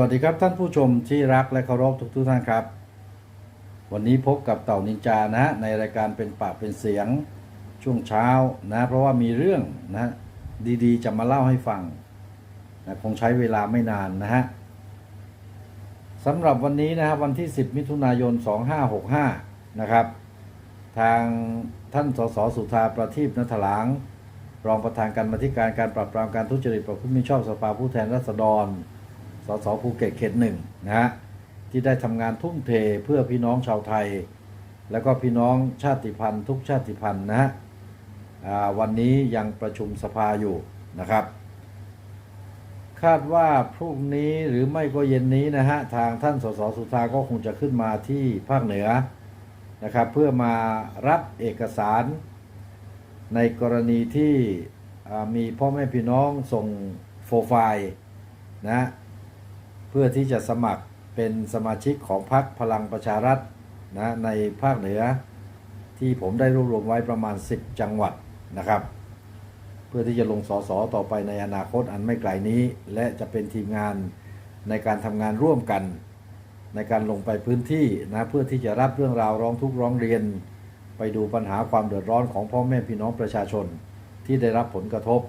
วัสดีครับท่านผู้ชมที่รักและเคารพทุกทุกท่านครับ วันนี้พบกับเต่านินจานะฮะในรายการเป็นปากเป็นเสียงช่วงเช้านะเพราะว่ามีเรื่องนะดีๆ จะมาเล่าให้ฟังนะคงใช้เวลาไม่นานนะฮะสำหรับวันนี้นะครับวันที่ 10 มิถุนายน 2565 นะครับ ทางท่านสสสุธาประทีปนัทหลางรองประธานการมาธิการการปราบปรามการทุจริตประพฤติมิชอบสภาผู้แทนราษฎร สสภูเก็ตเขตหนึ่งนะฮะที่ได้ทำงานทุ่มเทเพื่อพี่น้องชาวไทย แล้วก็พี่น้องชาติพันธุ์ทุกชาติพันธุ์นะฮะวันนี้ยังประชุมสภาอยู่นะครับ คาดว่าพรุ่งนี้หรือไม่ก็เย็นนี้นะฮะทางท่านสสสุธาก็คงจะขึ้นมาที่ภาคเหนือนะครับเพื่อมารับเอกสารในกรณีที่มีพ่อแม่พี่น้องส่งโฟไฟล์นะ พื่อที่จะสมัครเป็นสมาชิกของพรรคพลังประชารัฐนะในภาคเหนือ ที่ผมได้รวบรวมไว้ประมาณ 10 จังหวัดนะครับ เพื่อที่จะลงสอสอต่อไปในอนาคตอันไม่ไกลนี้ และจะเป็นทีมงานในการทำงานร่วมกัน ในการลงไปพื้นที่นะเพื่อที่จะรับเรื่องราวร้องทุกข์ร้องเรียน ไปดูปัญหาความเดือดร้อนของพ่อแม่พี่น้องประชาชนที่ได้รับผลกระทบ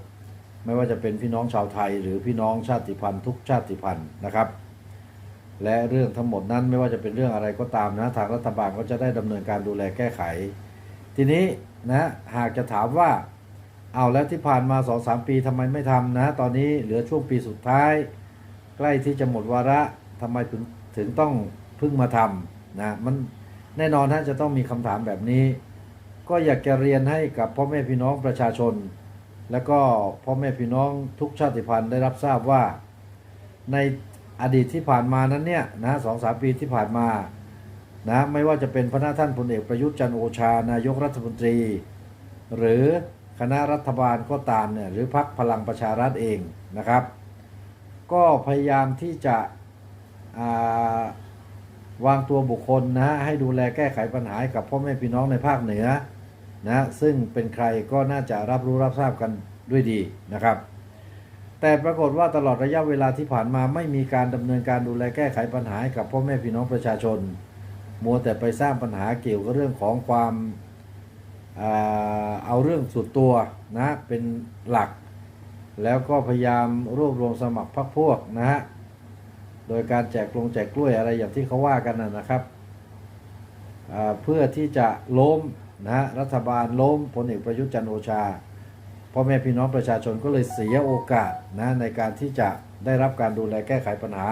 ไม่ว่าจะเป็นพี่น้องชาวไทย หรือพี่น้องชาติพันธุ์ทุกชาติพันธุ์นะครับ และเรื่องทั้งหมดนั้นไม่ว่าจะเป็นเรื่องอะไรก็ตามนะทางรัฐบาลก็จะได้ดำเนินการดูแลแก้ไข ทีนี้นะหากจะถามว่าเอาแล้วที่ผ่านมา2องสามปีทำไมไม่ทำนะ ตอนนี้เหลือช่วงปีสุดท้าย ใกล้ที่จะหมดวาระทำไมถึงถึงต้องพิ่งมาทำนะมันแน่นอนท่านจะต้องมีคำถามแบบนี้ ก็อยากจะเรียนให้กับพ่อแม่พี่น้องประชาชน และก็พ่อแม่พี่น้องทุกชาติพันธุ์ได้รับทราบว่า ในอดีตที่ผ่านมานั้นเนี่ยนะสองสามปีที่ผ่านมานะไม่ว่าจะเป็นพระนาท่านพลเอกประยุทธ์จันโอชานายกรัฐมนตรี หรือคณะรัฐบาลก็ตามเนี่ยหรือพรรคพลังประชารัฐเองนะครับ ก็พยายามที่จะาวางตัวบุคคลนะให้ดูแลแก้ไขปัญหากับพ่อแม่พี่น้องในภาคเหนือ นะซึ่งเป็นใครก็น่าจะรับรู้รับทราบกันด้วยดีนะครับ แต่ปรากฏว่าตลอดระยะเวลาที่ผ่านมาไม่มีการดำเนินการดูแลแก้ไขปัญหาให้กับพ่อแม่พี่น้องประชาชน มัวแต่ไปสร้างปัญหาเกี่ยวกับเรื่องของความเอาเรื่องส่วนตัวนะเป็นหลัก แล้วก็พยายามรวบรวมสมัครพรรคพวกนะฮะโดยการแจกลงแจกกล้วยอะไรอย่างที่เขาว่ากันนะครับเพื่อที่จะล้ม นะรัฐบาลล้มพลเอกประยุทธ์จันโอชาพ่อแม่พี่น้องประชาชนก็เลยเสียโอกาสนะในการที่จะได้รับการดูแลแก้ไขปัญหา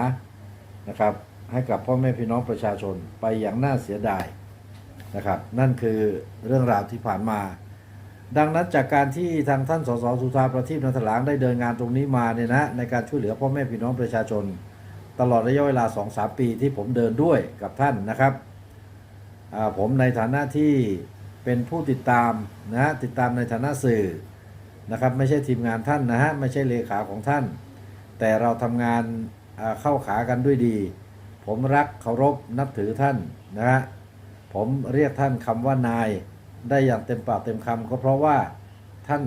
นะครับ ให้กับพ่อแม่พี่น้องประชาชนไปอย่างน่าเสียดายนะครับ นั่นคือเรื่องราวที่ผ่านมา ดังนั้นจากการที่ทางท่านสสสุธาประทีปนันทหลางได้เดินงานตรงนี้มาเนี่ยนะในการช่วยเหลือพ่อแม่พี่น้องประชาชน ตลอดระยะเวลา 2-3 ปีที่ผมเดินด้วยกับท่านนะครับผมในฐานะที่ เป็นผู้ติดตามนะฮะติดตามในฐานะสื่อนะครับไม่ใช่ทีมงานท่านนะฮะไม่ใช่เลขาของท่าน แต่เราทำงานเข้าขากันด้วยดี ผมรักเคารพนับถือท่านนะฮะผมเรียกท่านคำว่านายได้อย่างเต็มปากเต็มคำก็เพราะว่าท่าน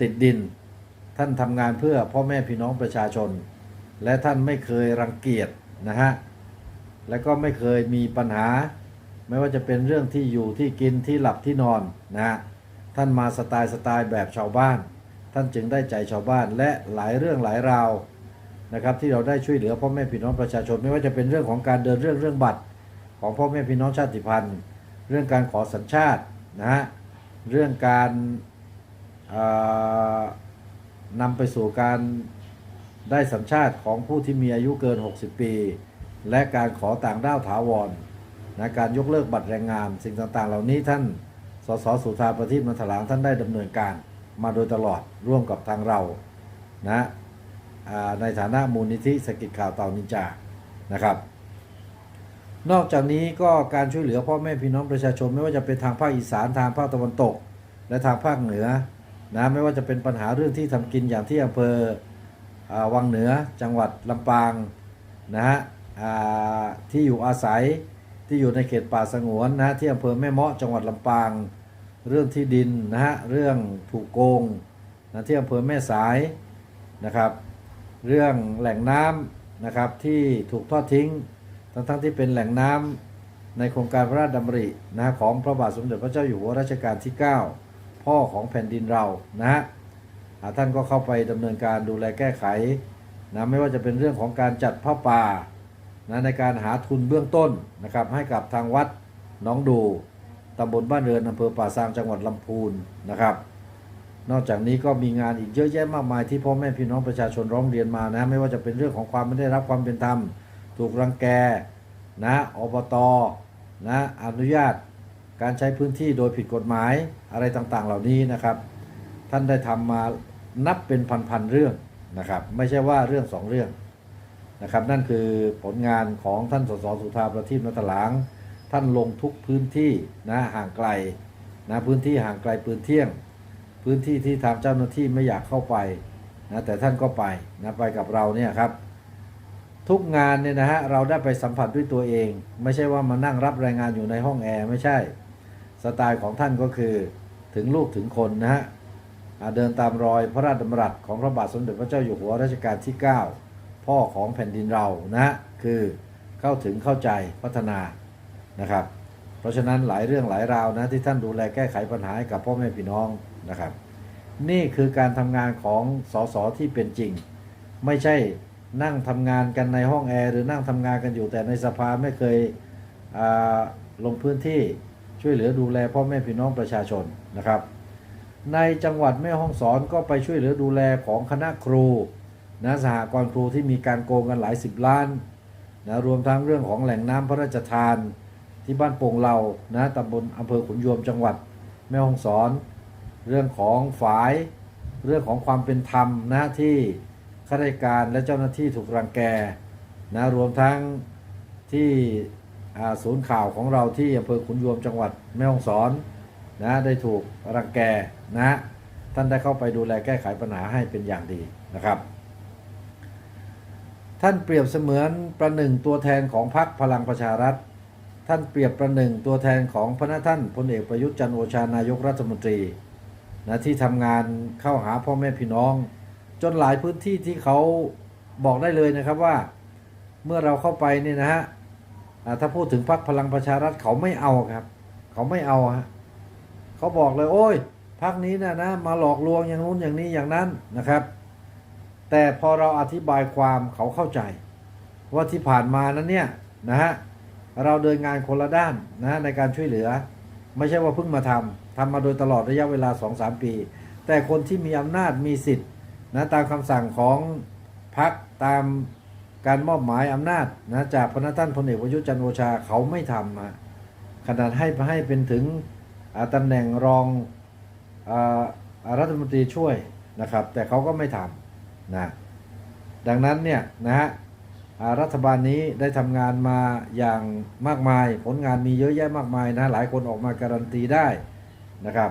ติดดิน ท่านทำงานเพื่อพ่อแม่พี่น้องประชาชน และท่านไม่เคยรังเกียจนะฮะและก็ไม่เคยมีปัญหา ไม่ว่าจะเป็นเรื่องที่อยู่ที่กินที่หลับที่นอนนะท่านมาสไตล์สไตล์แบบชาวบ้าน ท่านจึงได้ใจชาวบ้านและหลายเรื่องหลายราวนะครับที่เราได้ช่วยเหลือพ่อแม่พี่น้องประชาชน ไม่ว่าจะเป็นเรื่องของการเดินเรื่องเรื่องบัตร ของพ่อแม่พี่น้องชาติพันธุ์ เรื่องการขอสัญชาตินะฮะเรื่องการนำไปสู่การได้สัญชาติของผู้ที่มีอายุเกิน 60 ปี และการขอต่างด้าวถาวร นะการยกเลิกบัตรแรงงาน สิ่งต่างๆ เหล่านี้ท่านสสสุธาประทีปนันทหลางท่านได้ดำเนินการมาโดยตลอดร่วมกับทางเรานะในฐานะมูลนิธิสกิจข่าวเต่านินจานะครับ นอกจากนี้ก็การช่วยเหลือพ่อแม่พี่น้องประชาชนไม่ว่าจะเป็นทางภาคอีสานทางภาคตะวันตก และทางภาคเหนือนะไม่ว่าจะเป็นปัญหาเรื่องที่ทำกินอย่างที่อำเภออวังเหนือจังหวัดลำปางนะฮะที่อยู่อาศัย ที่อยู่ในเขตป่าสงวนนะที่อำเภอแม่เมาะจังหวัดลำปาง เรื่องที่ดินนะฮะเรื่องถูกโกงนะที่อำเภอแม่สายนะครับ เรื่องแหล่งน้ำนะครับที่ถูกทอดทิ้ง ทั้งทั้งๆที่เป็นแหล่งน้ำในโครงการพระราชดำรินะของพระบาทสมเด็จพระเจ้าอยู่หัวรัชกาลที่ 9 พ่อของแผ่นดินเรานะฮะท่านก็เข้าไปดำเนินการดูแลแก้ไขนะไม่ว่าจะเป็นเรื่องของการจัดผ้าป่า นะในการหาทุนเบื้องต้นนะครับให้กับทางวัดน้องดูตำบลบ้านเรือนอำเภอป่าซางจังหวัดลำพูนนะครับ นอกจากนี้ก็มีงานอีกเยอะแยะมากมายที่พ่อแม่พี่น้องประชาชนร้องเรียนมานะไม่ว่าจะเป็นเรื่องของความไม่ได้รับความเป็นธรรม ถูกรังแกนะอบตนะอนุญาตการใช้พื้นที่โดยผิดกฎหมายอะไรต่างๆ เหล่านี้นะครับ ท่านได้ทำมานับเป็นพันๆเรื่องนะครับ ไม่ใช่ว่าเรื่องสองเรื่อง นะครับ นั่นคือผลงานของท่านสสสุธาประทีปนัตถลางท่านลงทุกพื้นที่นะห่างไกลนะพื้นที่ห่างไกลปืนเที่ยง พื้นที่ที่ทางเจ้าหน้าที่ไม่อยากเข้าไปนะแต่ท่านก็ไปนะไปกับเราเนี่ยครับ ทุกงานเนี่ยนะฮะเราได้ไปสัมผัสด้วยตัวเอง ไม่ใช่ว่ามานั่งรับรายงานอยู่ในห้องแอร์ไม่ใช่สไตล์ของท่านก็คือถึงลูกถึงคนนะฮะเดินตามรอยพระราชดำรัสของพระบาทสมเด็จพระเจ้าอยู่หัวรัชกาลที่ 9 พ่อของแผ่นดินเรานะคือเข้าถึงเข้าใจพัฒนานะครับ เพราะฉะนั้นหลายเรื่องหลายราวนะที่ท่านดูแลแก้ไขปัญหาให้กับพ่อแม่พี่น้องนะครับ นี่คือการทำงานของสสที่เป็นจริง ไม่ใช่นั่งทำงานกันในห้องแอร์หรือนั่งทำงานกันอยู่แต่ในสภาไม่เคยอ่าลงพื้นที่ช่วยเหลือดูแลพ่อแม่พี่น้องประชาชนนะครับ ในจังหวัดแม่ฮ่องสอนก็ไปช่วยเหลือดูแลของคณะครู นะสหกรณ์ครูที่มีการโกงกันหลายสิบล้านนะรวมทั้งเรื่องของแหล่งน้ำพระราชทานที่บ้านโป่งเหล่านะตำบลอำเภอขุนยวมจังหวัดแม่ฮ่องสอน เรื่องของฝาย เรื่องของความเป็นธรรมนะที่ข้าราชการและเจ้าหน้าที่ถูกรังแกนะรวมทั้งที่ศูนย์ข่าวของเราที่อำเภอขุนยวมจังหวัดแม่ฮ่องสอนนะได้ถูกรังแกนะท่านได้เข้าไปดูแลแก้ไขปัญหาให้เป็นอย่างดีนะครับ ท่านเปรียบเสมือนประหนึ่งตัวแทนของพรรคพลังประชารัฐ ท่านเปรียบประหนึ่งตัวแทนของพระนท่านพลเอกประยุทธ์จันโอชานายกรัฐมนตรีนะที่ทำงานเข้าหาพ่อแม่พี่น้อง จนหลายพื้นที่ที่เขาบอกได้เลยนะครับว่า เมื่อเราเข้าไปเนี่ยนะฮะถ้าพูดถึงพรรคพลังประชารัฐเขาไม่เอาครับ เขาไม่เอาฮะเขาบอกเลยโอ้ยพรรคนี้นะนะมาหลอกลวงอย่างนู้นอย่างนี้อย่างนั้นนะครับ แต่พอเราอธิบายความเขาเข้าใจ ว่าที่ผ่านมานั้นเนี่ยนะฮะเราเดินงานคนละด้านนะในการช่วยเหลือ ไม่ใช่ว่าเพิ่งมาทำทำมาโดยตลอดระยะเวลา 2-3 ปี แต่คนที่มีอำนาจมีสิทธิ์นะตามคำสั่งของพรรคตามการมอบหมายอำนาจนะจากพระท่านพลเอกประยุทธ์จันโอชาเขาไม่ทำอะขนาดให้ให้เป็นถึงอ่าตำแหน่งรองอรัฐมนตรีช่วยนะครับ แต่เขาก็ไม่ทำ นะดังนั้นเนี่ยนะฮะรัฐบาลนี้ได้ทำงานมาอย่างมากมาย ผลงานมีเยอะแยะมากมายนะหลายคนออกมาการันตีได้นะครับ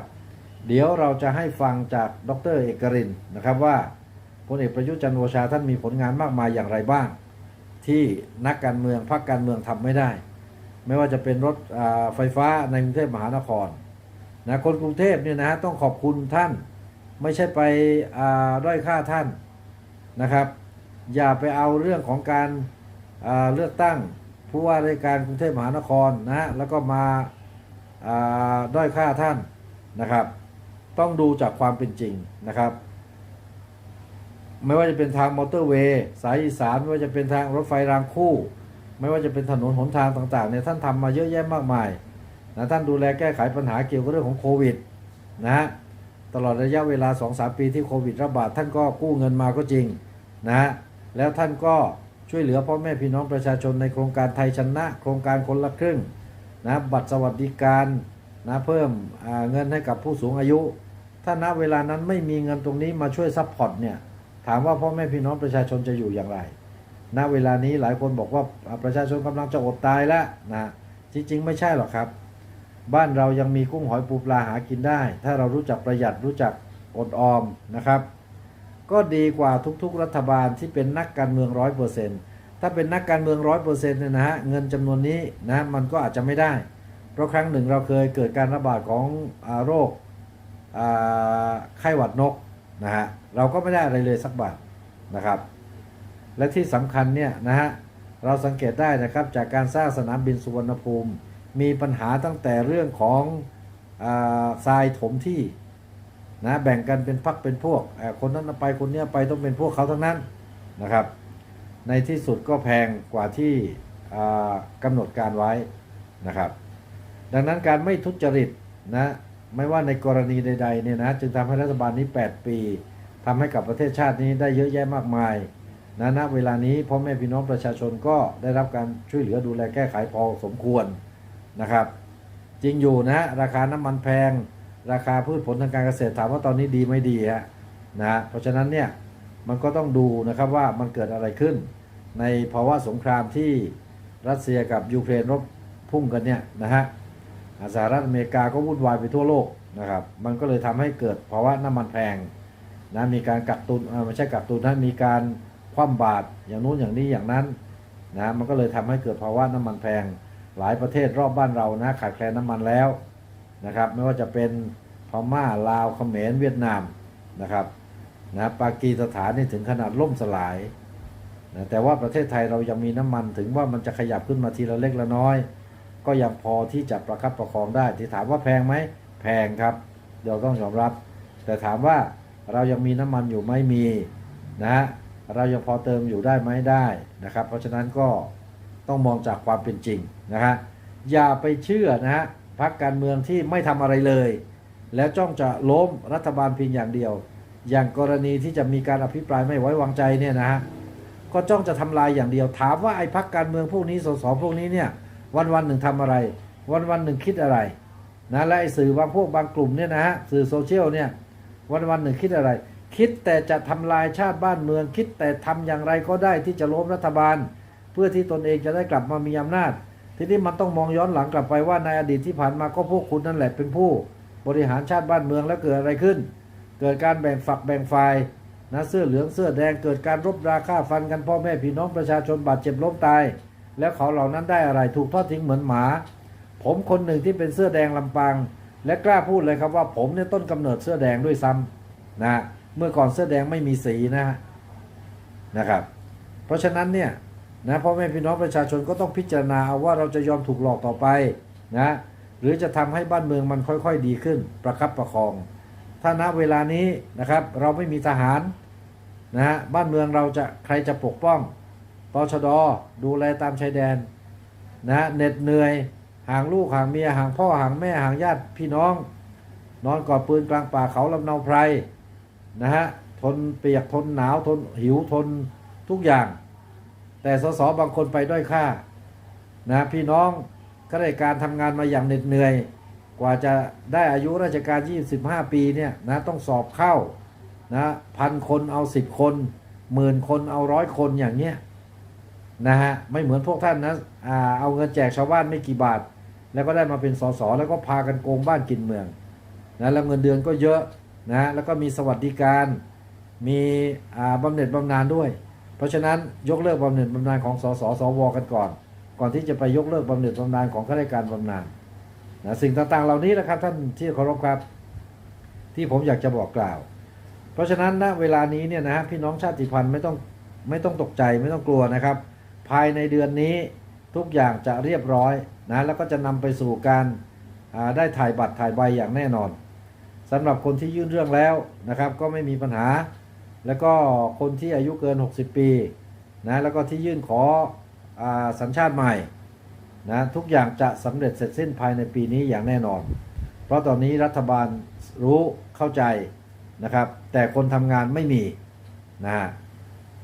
เดี๋ยวเราจะให้ฟังจากดรเอกรินนะครับว่าพลเอกประยุทธ์จันทร์โอชาท่านมีผลงานมากมายอย่างไรบ้าง ที่นักการเมืองพรรคการเมืองทำไม่ได้ ไม่ว่าจะเป็นรถไฟฟ้าในกรุงเทพมหานครนะคนกรุงเทพเนี่ยนะฮะต้องขอบคุณท่าน ไม่ใช่ไปอ่ด้อยค่าท่าน นะครับ อย่าไปเอาเรื่องของการอ่าเลือกตั้งผู้ว่าราชการกรุงเทพมหานครนะฮะแล้วก็มาาด้อยค่าท่านนะครับ ต้องดูจากความเป็นจริงนะครับ ไม่ว่าจะเป็นทางมอเตอร์เวย์สายอีสานไม่ว่าจะเป็นทางรถไฟรางคู่ ไม่ว่าจะเป็นถนนหนทางต่างๆเนี่ยท่านทำมาเยอะแยะมากมายนะท่านดูแลแก้ไขปัญหาเกี่ยวกับเรื่องของโควิดนะฮะ ตลอดระยะเวลา 2-3 ปีที่โควิดระบาดท่านก็กู้เงินมาก็จริงนะฮะแล้วท่านก็ช่วยเหลือพ่อแม่พี่น้องประชาชนในโครงการไทยชนะ โครงการคนละครึ่งนะบัตรสวัสดิการนะเพิ่มเงินให้กับผู้สูงอายุ ถ้าณเวลานั้นไม่มีเงินตรงนี้มาช่วยซัพพอร์ตเนี่ยถามว่าพ่อแม่พี่น้องประชาชนจะอยู่อย่างไร ณเวลานี้หลายคนบอกว่าประชาชนกำลังจะอดตายแล้วนะจริงๆ ไม่ใช่หรอกครับ บ้านเรายังมีกุ้งหอยปูปลาหากินได้ ถ้าเรารู้จักประหยัดรู้จักอดออมนะครับ ก็ดีกว่าทุกๆ รัฐบาลที่เป็นนักการเมืองร้อยเปอร์เซ็นต์ถ้าเป็นนักการเมืองร้อยเปอร์เซ็นต์เนี่ยนะฮะเงินจำนวนนี้นะมันก็อาจจะไม่ได้ เพราะครั้งหนึ่งเราเคยเกิดการระบาดของอโรคไข้หวัดนกนะฮะเราก็ไม่ได้อะไรเลยสักบาทนะครับ และที่สำคัญเนี่ยนะฮะเราสังเกตได้นะครับจากการสร้างสนามบินสุวรรณภูมิ มีปัญหาตั้งแต่เรื่องของอทรายถมที่นะแบ่งกันเป็นพักเป็นพวก คนนั้นไปคนนี้ไปต้องเป็นพวกเขาทั้งนั้นนะครับ ในที่สุดก็แพงกว่าที่กำหนดการไว้นะครับ ดังนั้นการไม่ทุจริตนะไม่ว่าในกรณีใดๆเนี่ยนะจึงทำให้รัฐบาลนี้ 8 ปีทำให้กับประเทศชาตินี้ได้เยอะแยะมากมายนะณเวลานี้พ่อแม่พี่น้องประชาชนก็ได้รับการช่วยเหลือดูแลแก้ไขพอสมควร นะครับ จริงอยู่นะราคาน้ำมันแพง ราคาพืชผลทางการเกษตรถามว่าตอนนี้ดีไม่ดีฮะนะเพราะฉะนั้นเนี่ยมันก็ต้องดูนะครับว่ามันเกิดอะไรขึ้น ในภาวะสงครามที่รัสเซียกับยูเครนรบพุ่งกันเนี่ยนะฮะสหรัฐอเมริกาก็วุ่นวายไปทั่วโลกนะครับ มันก็เลยทำให้เกิดภาวะน้ำมันแพงนะมีการกักตุนไม่ใช่กักตุนนะมีการคว่ำบาตรอย่างนู้นอย่างนี้อย่างนั้นนะมันก็เลยทำให้เกิดภาวะน้ำมันแพง หลายประเทศรอบบ้านเรานะขาดแคลนน้ำมันแล้วนะครับ ไม่ว่าจะเป็นพม่าลาวเขมรเวียดนามนะครับนะปากีสถานนี่ถึงขนาดล่มสลายนะแต่ว่าประเทศไทยเรายังมีน้ำมันถึงว่ามันจะขยับขึ้นมาทีละเล็กละน้อย ก็ยังพอที่จะประคับประคองได้ ที่ถามว่าแพงไหมแพงครับเดี๋ยวต้องยอมรับ แต่ถามว่าเรายังมีน้ำมันอยู่ไหม่มีนะเรายังพอเติมอยู่ได้ไหมได้นะครับ เพราะฉะนั้นก็ ต้องมองจากความเป็นจริงนะฮะอย่าไปเชื่อนะฮะพักการเมืองที่ไม่ทำอะไรเลย แล้วจ้องจะล้มรัฐบาลเพียงอย่างเดียว อย่างกรณีที่จะมีการอภิปรายไม่ไว้วางใจเนี่ยนะฮะก็จ้องจะทำลายอย่างเดียวถามว่าไอ้พักการเมืองพวกนี้สสพวกนี้เนี่ยวันวันๆหนึ่งทำอะไร วันวันๆหนึ่งคิดอะไรนะและไอ้สื่อบางพวกบางกลุ่มเนี่ยนะฮะสื่อโซเชียลเนี่ยวันวันๆหนึ่งคิดอะไร คิดแต่จะทำลายชาติบ้านเมือง คิดแต่ทำอย่างไรก็ได้ที่จะล้มรัฐบาล เพื่อที่ตนเองจะได้กลับมามีอำนาจ ทีนี้มันต้องมองย้อนหลังกลับไปว่าในอดีตที่ผ่านมาก็พวกคุณนั่นแหละเป็นผู้ บริหารชาติบ้านเมืองแล้วเกิดอะไรขึ้น เกิดการแบ่งฝักแบ่งฝ่ายนะเสื้อเหลืองเสื้อแดงเกิดการรบราฆ่าฟันกันพ่อแม่พี่น้องประชาชนบาดเจ็บล้มตาย แล้วเขาเหล่านั้นได้อะไรถูกทอดทิ้งเหมือนหมา ผมคนหนึ่งที่เป็นเสื้อแดงลำปางและกล้าพูดเลยครับว่าผมเนี่ยต้นกำเนิดเสื้อแดงด้วยซ้ำนะเมื่อก่อนเสื้อแดงไม่มีสีนะนะครับ เพราะฉะนั้นเนี่ย นะพ่อแม่พี่น้องประชาชนก็ต้องพิจารณาเอาว่าเราจะยอมถูกหลอกต่อไปนะหรือจะทำให้บ้านเมืองมันค่อยๆดีขึ้น ประคับประคอง ถ้าณเวลานี้นะครับเราไม่มีทหารนะฮะบ้านเมืองเราจะใครจะปกป้องตชดดูแลตามชายแดนนะเหน็ดเหนื่อยห่างลูกห่างเมียห่างพ่อห่างแม่ห่างญาติพี่น้อง นอนกอดปืนกลางป่าเขาลำเนาไพรนะฮะทนเปียกทนหนาวทนหิวทนทุกอย่าง แต่สสบางคนไปด้อยค่านะพี่น้องก็ได้การทำงานมาอย่างเหน็ดเหนื่อย กว่าจะได้อายุราชการ 25 ปีเนี่ยนะต้องสอบเข้านะพันคนเอา 10 คนหมื่นคนเอาร้อยคนอย่างเงี้ยนะฮะไม่เหมือนพวกท่านนะอ่าเอาเงินแจกชาวบ้านไม่กี่บาท แล้วก็ได้มาเป็นสสแล้วก็พากันโกงบ้านกินเมืองนะแล้วเงินเดือนก็เยอะนะแล้วก็มีสวัสดิการ มีอ่าบำเหน็จบำนาญด้วย เพราะฉะนั้นยกเลิกบำเหน็จบำนาญของสสสวกันก่อน ก่อนที่จะไปยกเลิกบำเหน็จบำนาญของข้าราชการบำนาญนะสิ่งต่างๆเหล่านี้นะครับท่านที่เคารพครับ ที่ผมอยากจะบอกกล่าว เพราะฉะนั้นณเวลานี้เนี่ยนะฮะพี่น้องชาติพันธุ์ไม่ต้องไม่ต้องตกใจไม่ต้องกลัวนะครับ ภายในเดือนนี้ทุกอย่างจะเรียบร้อยนะแล้วก็จะนำไปสู่การได้ถ่ายบัตรถ่ายใบอย่างแน่นอนสำหรับคนที่ยื่นเรื่องแล้วนะครับ ก็ไม่มีปัญหา แล้วก็คนที่อายุเกิน 60 ปีนะแล้วก็ที่ยื่นขออสัญชาติใหม่นะทุกอย่างจะสำเร็จเสร็จสิ้นภายในปีนี้อย่างแน่นอน เพราะตอนนี้รัฐบาลรู้เข้าใจนะครับ แต่คนทำงานไม่มีนะฮะ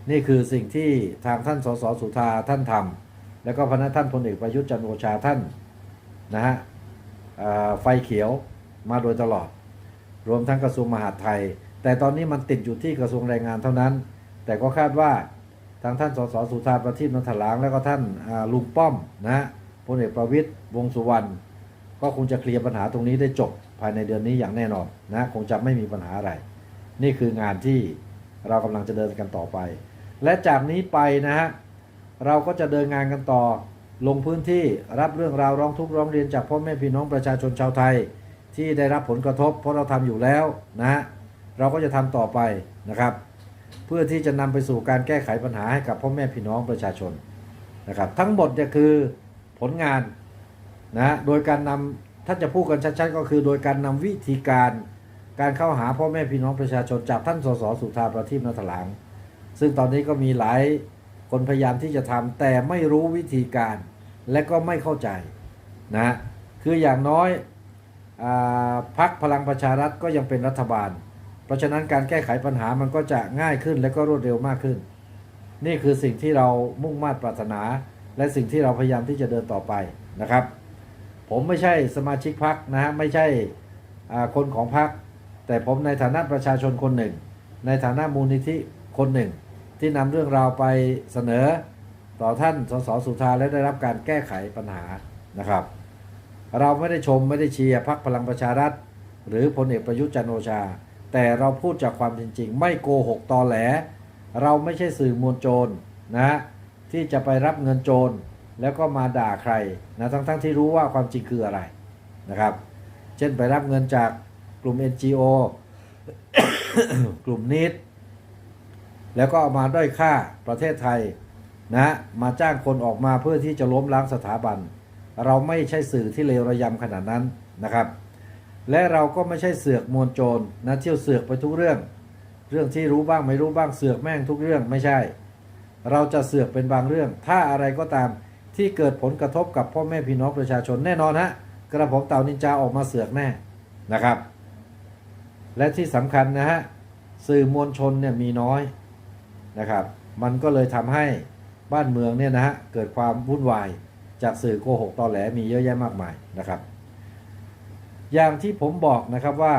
นี่คือสิ่งที่ทางท่านสสสุธาท่านทำแล้วก็พนักท่านพลเอกประยุทธ์จันโอชาท่านนะฮะไฟเขียวมาโดยตลอด รวมทั้งกระทรวงมหาดไทย แต่ตอนนี้มันติดอยู่ที่กระทรวงแรงงานเท่านั้น แต่ก็คาดว่าทางท่านสสสุธาประทีปนันทลาง แล้วก็ท่านลุงป้อมนะฮะพลเอกประวิตยวงสุวรรณก็คงจะเคลียร์ปัญหาตรงนี้ได้จบภายในเดือนนี้อย่างแน่นอนนะคงจะไม่มีปัญหาอะไร นี่คืองานที่เรากำลังจะเดินกันต่อไป และจากนี้ไปนะฮะเราก็จะเดินงานกันต่อ ลงพื้นที่รับเรื่องราวร้องทุกข์ร้องเรียนจากพ่อแม่พี่น้องประชาชนชาวไทย ที่ได้รับผลกระทบเพราะเราทำอยู่แล้วนะฮะ เราก็จะทำต่อไปนะครับ เพื่อที่จะนำไปสู่การแก้ไขปัญหาให้กับพ่อแม่พี่น้องประชาชนนะครับ ทั้งหมดเนี่ยคือผลงานนะโดยการนำถ้าจะพูดกันชัดๆ ก็คือ โดยการนำวิธีการการเข้าหาพ่อแม่พี่น้องประชาชนจากท่านสสสุธาประทีปนัทหลัง ซึ่งตอนนี้ก็มีหลายคนพยายามที่จะทำแต่ไม่รู้วิธีการและก็ไม่เข้าใจนะคืออย่างน้อยอพักพลังประชารัฐก็ยังเป็นรัฐบาล ราะฉะนั้นการแก้ไขปัญหามันก็จะง่ายขึ้นและก็รวดเร็วมากขึ้น นี่คือสิ่งที่เรามุ่งมา่ปรารถนา และสิ่งที่เราพยายามที่จะเดินต่อไปนะครับ ผมไม่ใช่สมาชิกพักนะฮะไม่ใช่คนของพัก แต่ผมในฐานะประชาชนคนหนึ่ง ในฐานะมูลนิธิคนหนึ่ง ที่นำเรื่องราวไปเสนอต่อท่านสสสุธาและได้รับการแก้ไขปัญหานะครับ เราไม่ได้ชมไม่ได้เชียร์พักพลังประชารัฐ หรือพลเอกประยุทธ์จันโอชา แต่เราพูดจากความจริง ๆ ไม่โกหกตอแหล เราไม่ใช่สื่อมวลโจรนะที่จะไปรับเงินโจรแล้วก็มาด่าใครนะทั้งๆที่รู้ว่าความจริงคืออะไรนะครับ เช่นไปรับเงินจากกลุ่ม NGO กลุ่มนิดแล้วก็เอามาด้อยค่าประเทศไทยนะมาจ้างคนออกมาเพื่อที่จะล้มล้างสถาบัน เราไม่ใช่สื่อที่เลวระยำขนาดนั้นนะครับ และเราก็ไม่ใช่เสือกมวลโจรนะเที่ยวเสือกไปทุกเรื่อง เรื่องที่รู้บ้างไม่รู้บ้างเสือกแม่งทุกเรื่องไม่ใช่ เราจะเสือกเป็นบางเรื่อง ถ้าอะไรก็ตามที่เกิดผลกระทบกับพ่อแม่พี่น้องประชาชนแน่นอนฮะกระผมเต่านินจาออกมาเสือกแน่นะครับ และที่สำคัญนะฮะสื่อมวลชนเนี่ยมีน้อยนะครับ มันก็เลยทำให้บ้านเมืองเนี่ยนะฮะเกิดความวุ่นวายจากสื่อโกหกตอแหลมีเยอะแยะมากมายนะครับ อย่างที่ผมบอกนะครับว่า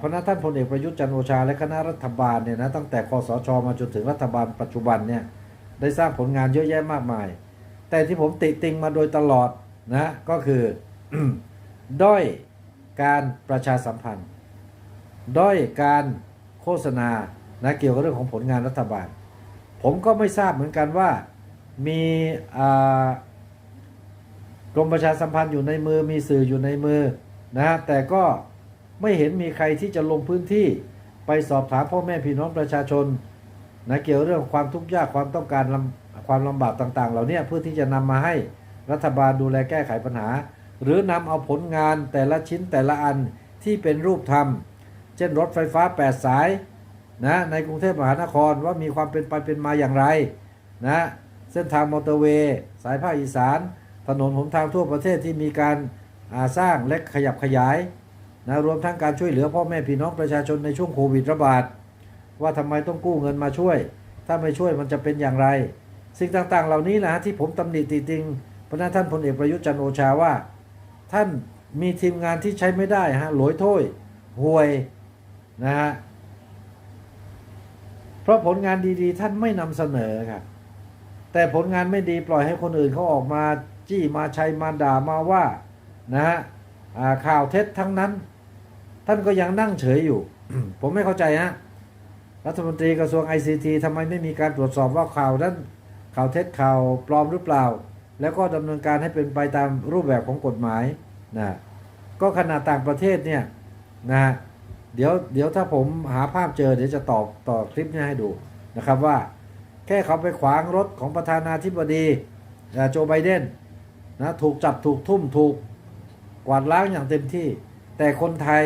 พระท่านพลเอกประยุทธ์จันโอชาและคณะรัฐบาลเนี่ยนะตั้งแต่คอสชมาจนถึงรัฐบาลปัจจุบันเนี่ยได้สร้างผลงานเยอะแยะมากมาย แต่ที่ผมติติงมาโดยตลอดนะก็คือด้อยการประชาสัมพันธ์ ด้อยการโฆษณานะเกี่ยวกับเรื่องของผลงานรัฐบาล ผมก็ไม่ทราบเหมือนกันว่ามีอ่า กรมประชาสัมพันธ์อยู่ในมือมีสื่ออยู่ในมือนะฮะแต่ก็ไม่เห็นมีใครที่จะลงพื้นที่ไปสอบถามพ่อแม่พี่น้องประชาชนนะเกี่ยวเรื่องความทุกข์ยากความต้องการความลำบากต่างๆ เหล่านี้เพื่อที่จะนำมาให้รัฐบาลดูแลแก้ไขปัญหา หรือนำเอาผลงานแต่ละชิ้นแต่ละอันที่เป็นรูปธรรม เช่นรถไฟฟ้า 8 สายนะในกรุงเทพมหานครว่ามีความเป็นไปเป็นมาอย่างไรนะเส้นทางมอเตอร์เวย์สายภาคอีสาน ถนนหนทางทั่วประเทศที่มีการาสร้างและขยับขยายนะรวมทั้งการช่วยเหลือพ่อแม่พี่น้องประชาชนในช่วงโควิดระบาด ว่าทำไมต้องกู้เงินมาช่วย ถ้าไม่ช่วยมันจะเป็นอย่างไร สิ่งต่างๆ เหล่านี้นะที่ผมตำหนิติติงพระนท่านพลเอกประยุทธ์จันโอชาว่า ท่านมีทีมงานที่ใช้ไม่ได้ฮะหลอยถ้วยห่วยนะฮะเพราะผลงานดีๆ ท่านไม่นำเสนอครับแต่ผลงานไม่ดีปล่อยให้คนอื่นเขาออกมา จี้มาชัยมาด่ามาว่านะฮะข่าวเท็จทั้งนั้น ท่านก็ยังนั่งเฉยอยู่ ผมไม่เข้าใจฮะรัฐมนตรีกระทรวง ICT ทำไมไม่มีการตรวจสอบว่าข่าวนั้นข่าวเท็จข่าวปลอมหรือเปล่า แล้วก็ดำเนินการให้เป็นไปตามรูปแบบของกฎหมายนะก็ขนาดต่างประเทศเนี่ยนะเดี๋ยวเดี๋ยวถ้าผมหาภาพเจอเดี๋ยวจะตอบต่อคลิปนี้ให้ดูนะครับว่า แค่เขาไปขวางรถของประธานาธิบดีโจไบเดน นะถูกจับถูกทุ่มถูกกวาดล้างอย่างเต็มที่ แต่คนไทย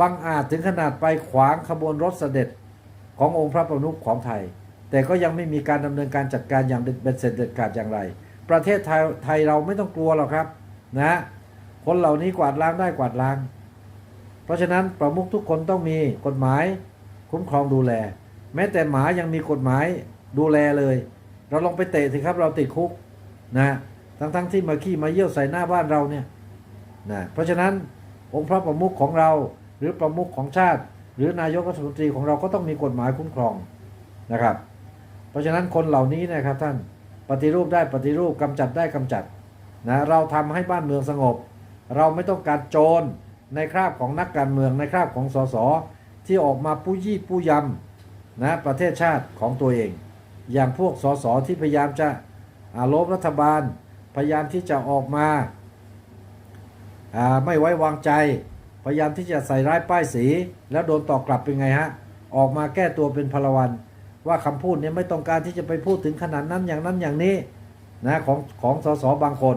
บังอาจถึงขนาดไปขวางขบวนรถเสด็จขององค์พระประมุขของไทย แต่ก็ยังไม่มีการดำเนินการจัดการอย่างเด็ดเบ็ดเสร็จเด็ดขาดอย่างไร ประเทศไทยไทยเราไม่ต้องกลัวหรอกครับนะคนเหล่านี้กวาดล้างได้กวาดล้าง เพราะฉะนั้นประมุขทุกคนต้องมีกฎหมาย คุ้มครองดูแล แม้แต่หมายังมีกฎหมายดูแลเลย เราลองไปเตะสิครับเราติดคุกนะ ทั้งๆทที่มาขี้มาเยี่ยวใส่หน้าบ้านเราเนี่ยนะเพราะฉะนั้นองค์พระประมุขของเราหรือประมุขของชาติ หรือนายกรัฐมนตรีของเราก็ต้องมีกฎหมายคุ้มครองนะครับ เพราะฉะนั้นคนเหล่านี้นะครับท่านปฏิรูปได้ปฏิรูปกำจัดได้กำจัดนะเราทำให้บ้านเมืองสงบ เราไม่ต้องการโจรในคราบของนักการเมืองในคราบของสสที่ออกมาปู้ยี่ปู้ยำนะประเทศชาติของตัวเอง อย่างพวกสสที่พยายามจะอาล้มรัฐบาล พยายามที่จะออกมาไม่ไว้วางใจ พยายามที่จะใส่ร้ายป้ายสี แล้วโดนตอบกลับเป็นไงฮะ ออกมาแก้ตัวเป็นพลวัน ว่าคำพูดเนี้ไม่ต้องการที่จะไปพูดถึงขนาดนั้นอย่างนั้นอย่างนี้นะของของสสบางคน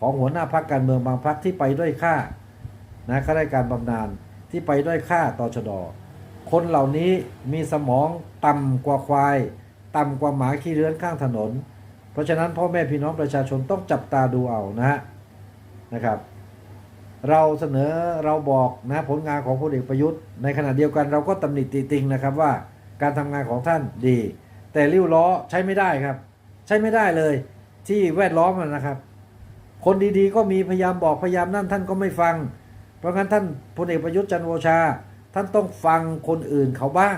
ของหัวหน้าพรรคการเมืองบางพรรคที่ไปด้วยค่านะข้าราชการบำนาญที่ไปด้วยค่าต่อชดอคนเหล่านี้มีสมองต่ำกว่าควาย ต่ำกว่าหมาขี้เรื้อนข้างถนน เพราะฉะนั้นพ่อแม่พี่น้องประชาชนต้องจับตาดูเอานะฮะนะครับ เราเสนอเราบอกนะผลงานของพลเอกประยุทธ์ในขณะเดียวกันเราก็ตำหนิติติงนะครับว่าการทำงานของท่านดี แต่ริ้วล้อใช้ไม่ได้ครับ ใช้ไม่ได้เลยที่แวดล้อมนะครับ คนดีๆ ก็มีพยายามบอกพยายามนั่นท่านก็ไม่ฟัง เพราะงั้นท่านพลเอกประยุทธ์จันโอชา ท่านต้องฟังคนอื่นเขาบ้าง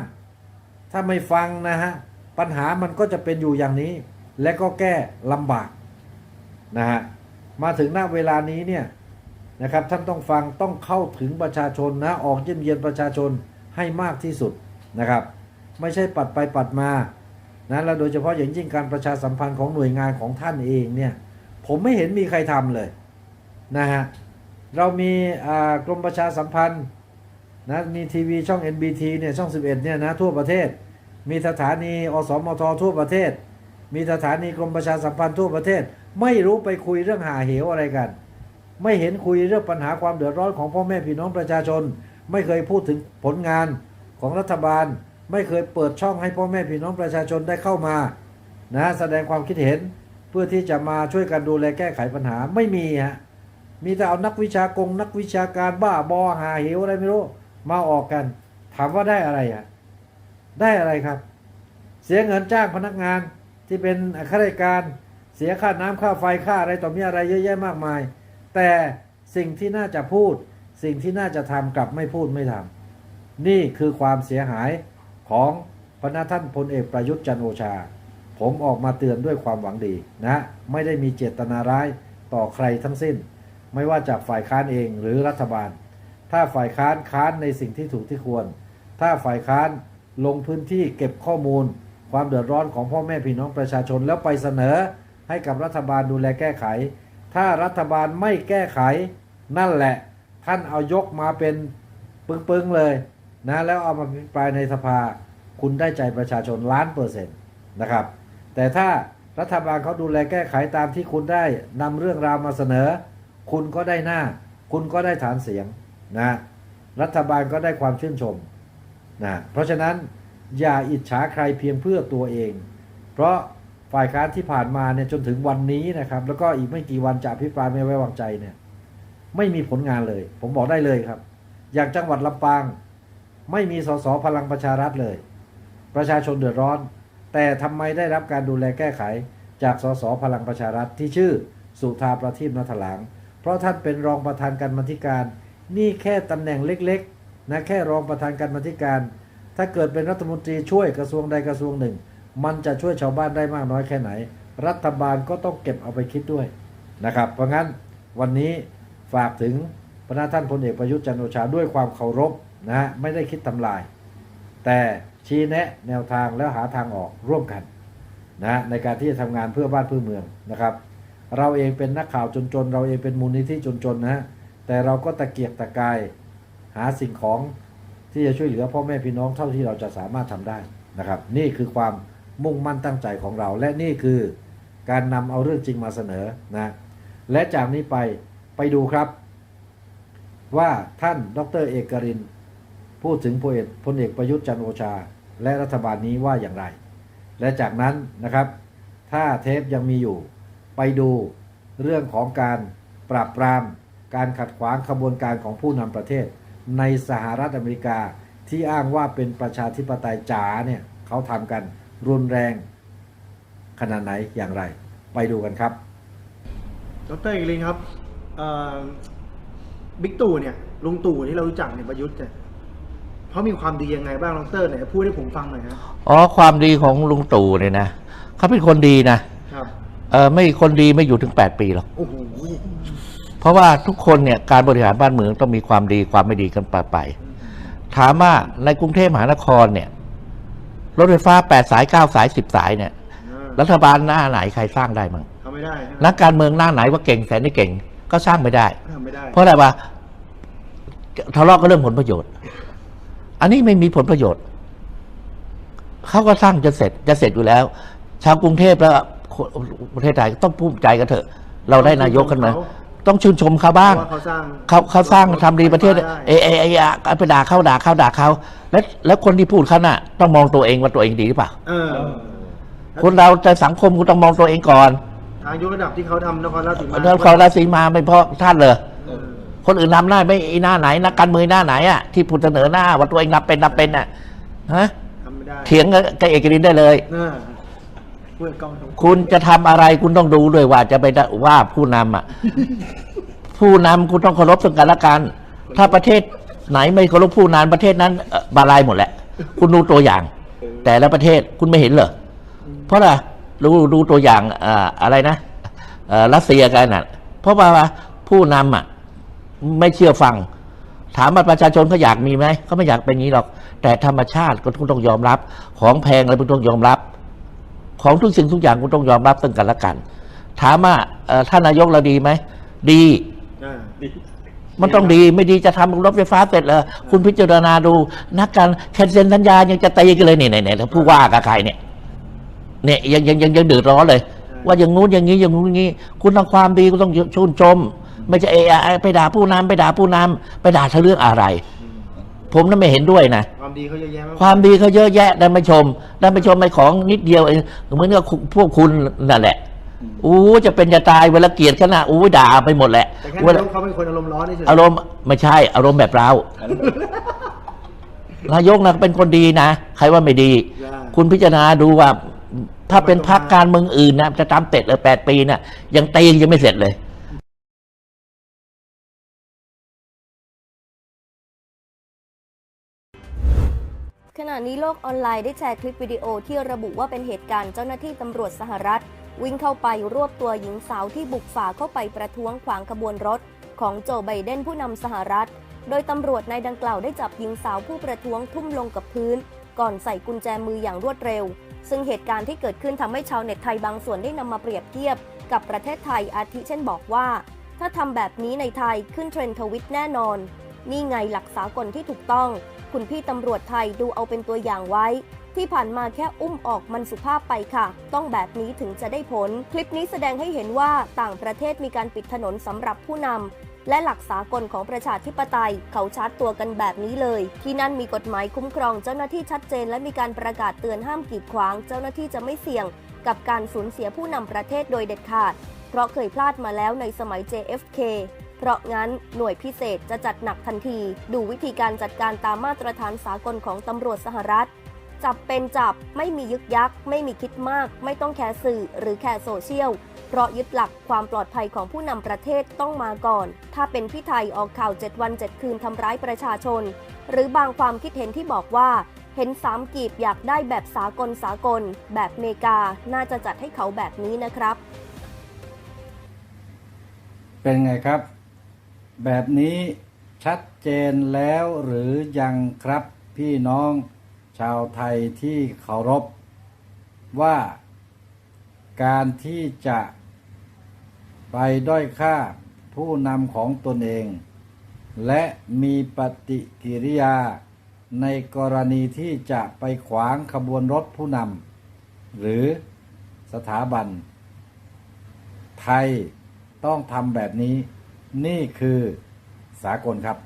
ถ้าไม่ฟังนะฮะปัญหามันก็จะเป็นอยู่อย่างนี้ และก็แก้ลำบากนะฮะมาถึงหน้าเวลานี้เนี่ยนะครับท่านต้องฟังต้องเข้าถึงประชาชนนะออกเยี่ยมเยียนประชาชนให้มากที่สุดนะครับ ไม่ใช่ปัดไปปัดมานะแล้วโดยเฉพาะอย่างยิ่งการประชาสัมพันธ์ของหน่วยงานของท่านเองเนี่ยผมไม่เห็นมีใครทำเลยนะฮะเรามีกรมประชาสัมพันธ์นะมีทีวีช่อง NBT เนี่ยช่อง 11เนี่ยนะทั่วประเทศ มีสถานีอสมททั่วประเทศ มีสถานีกรมประชาสัมพันธ์ทั่วประเทศ ไม่รู้ไปคุยเรื่องหาเหวอะไรกัน ไม่เห็นคุยเรื่องปัญหาความเดือดร้อนของพ่อแม่พี่น้องประชาชน ไม่เคยพูดถึงผลงานของรัฐบาล ไม่เคยเปิดช่องให้พ่อแม่พี่น้องประชาชนได้เข้ามานะแสดงความคิดเห็นเพื่อที่จะมาช่วยกันดูแลแก้ไขปัญหาไม่มีฮะมีแต่เอานักวิชากงนักวิชาการบ้าบอหาเหวอะไรไม่รู้มาออกกัน ถามว่าได้อะไรอะได้อะไรครับ เสียเงินจ้างพนักงาน ที่เป็นข้าราชการเสียค่าน้ำค่าไฟค่าอะไรต่อมีอะไรเยอะแยะมากมาย แต่สิ่งที่น่าจะพูด สิ่งที่น่าจะทำกลับไม่พูดไม่ทำนี่คือความเสียหายของพระท่านพลเอกประยุทธ์จันโอชา ผมออกมาเตือนด้วยความหวังดีนะ ไม่ได้มีเจตนาร้ายต่อใครทั้งสิ้น ไม่ว่าจากฝ่ายค้านเองหรือรัฐบาล ถ้าฝ่ายค้านค้านในสิ่งที่ถูกที่ควร ถ้าฝ่ายค้านลงพื้นที่เก็บข้อมูล ความเดือดร้อนของพ่อแม่พี่น้องประชาชนแล้วไปเสนอให้กับรัฐบาลดูแลแก้ไข ถ้ารัฐบาลไม่แก้ไข นั่นแหละ ท่านเอายกมาเป็นปึ้งๆเลยนะแล้วเอามาพิปรายในสภา คุณได้ใจประชาชนล้านเปอร์เซ็นต์นะครับ แต่ถ้ารัฐบาลเขาดูแลแก้ไขตามที่คุณได้นำเรื่องราวมาเสนอ คุณก็ได้หน้า คุณก็ได้ฐานเสียงนะรัฐบาลก็ได้ความชื่นชมนะเพราะฉะนั้น อย่าอิจฉาใครเพียงเพื่อตัวเอง เพราะฝ่ายค้านที่ผ่านมาเนี่ยจนถึงวันนี้นะครับ แล้วก็อีกไม่กี่วันจะอภิปรายไม่ไว้วางใจเนี่ย ไม่มีผลงานเลย ผมบอกได้เลยครับ อย่างจังหวัดลำปาง ไม่มีสสพลังประชารัฐเลย ประชาชนเดือดร้อน แต่ทำไมได้รับการดูแลแก้ไข จากสสพลังประชารัฐที่ชื่อสุธาประทีปนัทหลางเพราะท่านเป็นรองประธานการมาธิการ นี่แค่ตำแหน่งเล็กๆนะแค่รองประธานการมาธิการ ถ้าเกิดเป็นรัฐมนตรีช่วยกระทรวงใดกระทรวงหนึ่ง มันจะช่วยชาวบ้านได้มากน้อยแค่ไหน รัฐบาลก็ต้องเก็บเอาไปคิดด้วยนะครับ เพราะงั้นวันนี้ฝากถึงพระท่านพลเอกประยุทธ์จันโอชาด้วยความเคารพนะฮะไม่ได้คิดทำลาย แต่ชี้แนะแนวทางแล้วหาทางออกร่วมกันนะในการที่จะทำงานเพื่อบ้านเพื่อเมืองนะครับ เราเองเป็นนักข่าวจนๆเราเองเป็นมูลนิธิจนๆนะฮะแต่เราก็ตะเกียกตะกายหาสิ่งของ ที่จะช่วยเหลือพ่อแม่พี่น้องเท่าที่เราจะสามารถทำได้นะครับ นี่คือความมุ่งมั่นตั้งใจของเรา และนี่คือการนำเอาเรื่องจริงมาเสนอนะและจากนี้ไปไปดูครับ ว่าท่านดรเอกริน พูดถึงพลเอกพลเอกประยุทธ์จันโอชา และรัฐบาลนี้ว่าอย่างไร และจากนั้นนะครับ ถ้าเทปยังมีอยู่ ไปดูเรื่องของการปราบปราม การขัดขวางขบวนการของผู้นำประเทศ ในสหรัฐอเมริกาที่อ้างว่าเป็นประชาธิปไตยจ๋าเนี่ยเขาทำกันรุนแรงขนาดไหนอย่างไร ไปดูกันครับ ดรเอกลินครับเอ่อบิ๊กตู่เนี่ยลุงตู่ที่เรารู้จักเนี่ยประยุทธ์เนี่ยเขามีความดียังไงบ้างดรไหนพูดให้ผมฟังหน่อยครับอ๋อความดีของลุงตู่เนี่ยนะเขาเป็นคนดีนะครับเออไม่คนดีไม่อยู่ถึงแปดปีหรอกโอ้โห เพราะว่าทุกคนเนี่ยการบริหารบ้านเมืองต้องมีความดีความไม่ดีกันไปไป ถามว่าในกรุงเทพมหานครเนี่ยรถไฟฟ้าแปดสายเก้าสายสิบสายเนี่ยอ่ารัฐบาลหน้าไหนใครสร้างได้มั้งทำไม่ได้ใช่ไหมนักการเมืองหน้าไหนว่าเก่งแต่นี่เก่งก็สร้างไม่ได้ ทำไม่ได้เพราะอะไรวะทะเลาะก็เรื่องผลประโยชน์ อันนี้ไม่มีผลประโยชน์เขาก็สร้างจะเสร็จจะเสร็จอยู่แล้ว ชาวกรุงเทพแล้วคนประเทศไทยต้องภูมิใจกันเถอะ เราได้นายกขึ้นมา ต้องชื่นชมเขาบ้างเพระว่เขาสร้างเขาเขาสร้างทำดีประเทศได้เอเอเออะไปด่าเขาด่าเขาด่าเขาแล้วแล้วคนที่พูดเขาน่ะ ต้องมองตัวเองว่าตัวเองดีหรือเปล่าเออคนเราจะสังคมคุณต้องมองตัวเองก่อนทางยกระดับที่เขาทำนครราชสีมาแล้วเขาราศีมาไม่เพราะท่านเลยเออคนอื่นทำได้ไม่ไอ้หน้าไหนนักการเมืองหน้าไหนอะที่พูดเสนอหน้าว่าตัวเองรับเป็นรับเป็นอะฮะทำไม่ได้เถียงกับเอกรินได้เลย คุณจะทำอะไรคุณต้องดูด้วยว่าจะไปว่าผู้นำอะ ผู้นำคุณต้องเคารพซึ่งกันและกัน ถ้าประเทศไหนไม่เคารพผู้นำประเทศนั้นบาลายหมดแหละ คุณดูตัวอย่าง แต่ละประเทศคุณไม่เห็นเหรอเพราะอะไรดูดูตัวอย่างอ่าอะไรนะรัสเซียกันน่ะ เพราะว่าผู้นำอะ ไม่เชื่อฟัง ถามว่าประชาชนเขาอยากมีไหมเขาไม่อยากเป็นงนี้หรอก แต่ธรรมชาติก็ต้องยอมรับ ของแพงอะไรคุณต้องยอมรับ ของทุกสิ่งทุกอย่างคุณต้องยอมรับซึ่งกันและกัน ถามว่าเอ่อท่านนายกเราดีไหม ดีอ่ามันต้องดีไม่ดีจะทำรถไฟฟ้าเสร็จเลยคุณพิจารณาดู นักการแคนเซ็นสัญญายังจะตีกันเลยเนี่ยเนี่ยแล้วผู้ว่ากับใครเนี่ยเนี่ยยังยังยังยังเดือดร้อนเลย ว่าอย่างงู้นอย่างนี้อย่างงู้นอย่างนี้ คุณทำความดีคุณต้องชื่นชม ไม่ใช่เอะอะไปด่าผู้นำไปด่าผู้นำไปด่าเธอเรื่องอะไร ผมนั่นไม่เห็นด้วยนะ ความดีเขาเยอะแยะมากความดีเขาเยอะแยะได้มาชมได้มาชมไอ้ของนิดเดียวเองเหมือนกับพวกคุณนั่นแหละอู้จะเป็นจะตายเวลาเกลียดขนาดอู้ด่าไปหมดแหละแต่แค่เวลานายกเขาเป็นคนอารมณ์ร้อนเฉยๆอารมณ์ไม่ใช่ อารมณ์แบบเรานายกนะเป็นคนดีนะใครว่าไม่ดีได้คุณพิจารณาดูว่า ถ้าเป็นพรรคการเมืองอื่นนะจะทำเสร็จเลยแปดปีนะยังตียังไม่เสร็จเลย ณะนี้โลกออนไลน์ได้แชร์คลิปวิดีโอที่ระบุว่าเป็นเหตุการณ์เจ้าหน้าที่ตำรวจสหรัฐ วิ่งเข้าไปรวบตัวหญิงสาวที่บุกฝ่าเข้าไปประท้วงขวางขบวนรถ ของโจไบเดนผู้นำสหรัฐ โดยตำรวจในดังกล่าวได้จับหญิงสาวผู้ประท้วงทุ่มลงกับพื้น ก่อนใส่กุญแจมืออย่างรวดเร็ว ซึ่งเหตุการณ์ที่เกิดขึ้นทำให้ชาวเน็ตไทยบางส่วนได้นำมาเปรียบเทียบ กับประเทศไทยอาทิเช่นบอกว่า ถ้าทำแบบนี้ในไทยขึ้นเทรนด์ทวิตแน่นอน นี่ไงหลักสากลที่ถูกต้อง คุณพี่ตำรวจไทยดูเอาเป็นตัวอย่างไว้ ที่ผ่านมาแค่อุ้มออกมันสุภาพไปค่ะ ต้องแบบนี้ถึงจะได้ผล คลิปนี้แสดงให้เห็นว่าต่างประเทศมีการปิดถนนสำหรับผู้นำและหลักสากลของประชาธิปไตย เขาชาร์จตัวกันแบบนี้เลย ที่นั่นมีกฎหมายคุ้มครองเจ้าหน้าที่ชัดเจน และมีการประกาศเตือนห้ามกีดขวาง เจ้าหน้าที่จะไม่เสี่ยง กับการสูญเสียผู้นำประเทศโดยเด็ดขาด เพราะเคยพลาดมาแล้วในสมัย JFK เพราะงั้นหน่วยพิเศษจะจัดหนักทันที ดูวิธีการจัดการตามมาตรฐานสากลของตำรวจสหรัฐ จับเป็นจับไม่มียึกยัก ไม่มีคิดมาก ไม่ต้องแคร์สื่อหรือแคร์โซเชียล เพราะยึดหลักความปลอดภัยของผู้นำประเทศต้องมาก่อน ถ้าเป็นพี่ไทยออกข่าว 7 วัน 7 คืนทำร้ายประชาชน หรือบางความคิดเห็นที่บอกว่าเห็นสามกีบอยากได้แบบสากลสากล แบบเมกา น่าจะจัดให้เขาแบบนี้นะครับ เป็นไงครับ แบบนี้ชัดเจนแล้วหรือยังครับพี่น้องชาวไทยที่เคารพ ว่าการที่จะไปด้อยค่าผู้นำของตนเอง และมีปฏิกิริยาในกรณีที่จะไปขวางขบวนรถผู้นำหรือสถาบัน ไทยต้องทำแบบนี้ นี่คือสากลครับ